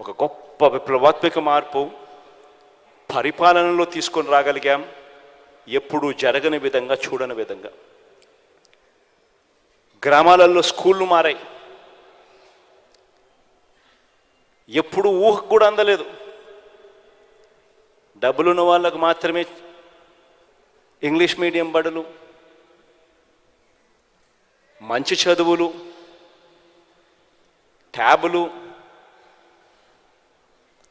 ఒక గొప్ప విప్లవాత్మక మార్పు పరిపాలనలో తీసుకొని రాగలిగాం. ఎప్పుడూ జరగని విధంగా చూడని విధంగా. గ్రామాలలో స్కూళ్ళు మారాయి. ఎప్పుడు ఊహకు కూడా అందలేదు. డబ్బులున్న వాళ్ళకు మాత్రమే ఇంగ్లీష్ మీడియం బడులు మంచి చదువులు ట్యాబులు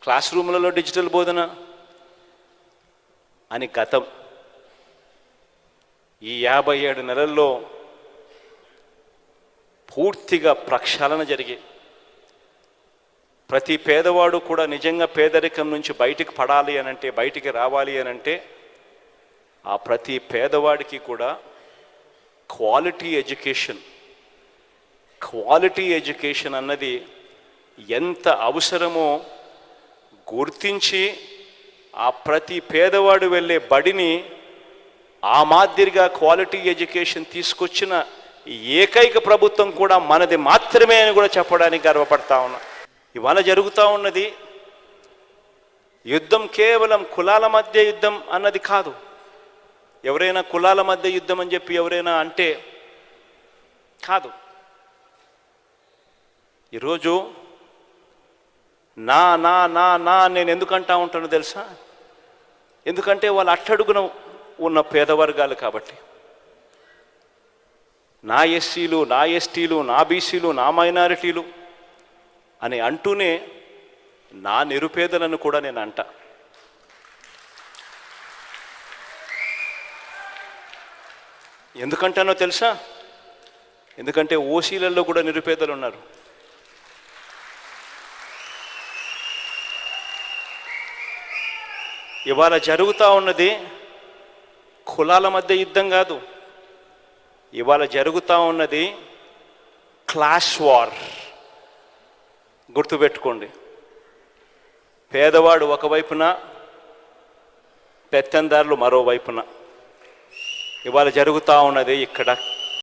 క్లాస్ రూమ్లలో డిజిటల్ బోధన అని గతం. ఈ యాభై ఏడు నెలల్లో పూర్తిగా ప్రక్షాళన జరిగి ప్రతి పేదవాడు కూడా నిజంగా పేదరికం నుంచి బయటికి పడాలి అనంటే బయటికి రావాలి అనంటే ఆ ప్రతి పేదవాడికి కూడా క్వాలిటీ ఎడ్యుకేషన్ క్వాలిటీ ఎడ్యుకేషన్ అన్నది ఎంత అవసరమో గుర్తించి ఆ ప్రతి పేదవాడు వెళ్ళే బడిని ఆ మాదిరిగా క్వాలిటీ ఎడ్యుకేషన్ తీసుకొచ్చిన ఏకైక ప్రభుత్వం కూడా మనది మాత్రమే అని కూడా చెప్పడానికి గర్వపడతా ఉన్నా. ఇవాళ జరుగుతూ ఉన్నది యుద్ధం కేవలం కులాల మధ్య యుద్ధం అన్నది కాదు. ఎవరైనా కులాల మధ్య యుద్ధం అని చెప్పి ఎవరైనా అంటే కాదు. ఈరోజు నా నా నా నా నేను ఎందుకంటా ఉంటాను ఉంటానో తెలుసా? ఎందుకంటే వాళ్ళు అట్టడుగున ఉన్న పేదవర్గాలు కాబట్టి. నా ఎస్సీలు నా ఎస్టీలు నా బీసీలు నా మైనారిటీలు అని అంటూనే నా నిరుపేదలను కూడా నేను అంట. ఎందుకంటానో తెలుసా? ఎందుకంటే ఓసీలలో కూడా నిరుపేదలు ఉన్నారు. ఇవాళ జరుగుతూ ఉన్నది కులాల మధ్య యుద్ధం కాదు. ఇవాళ జరుగుతూ ఉన్నది క్లాష్ వార్. గుర్తుపెట్టుకోండి. పేదవాడు ఒకవైపున పెత్తందారులు మరోవైపున ఇవాళ జరుగుతూ ఉన్నది ఇక్కడ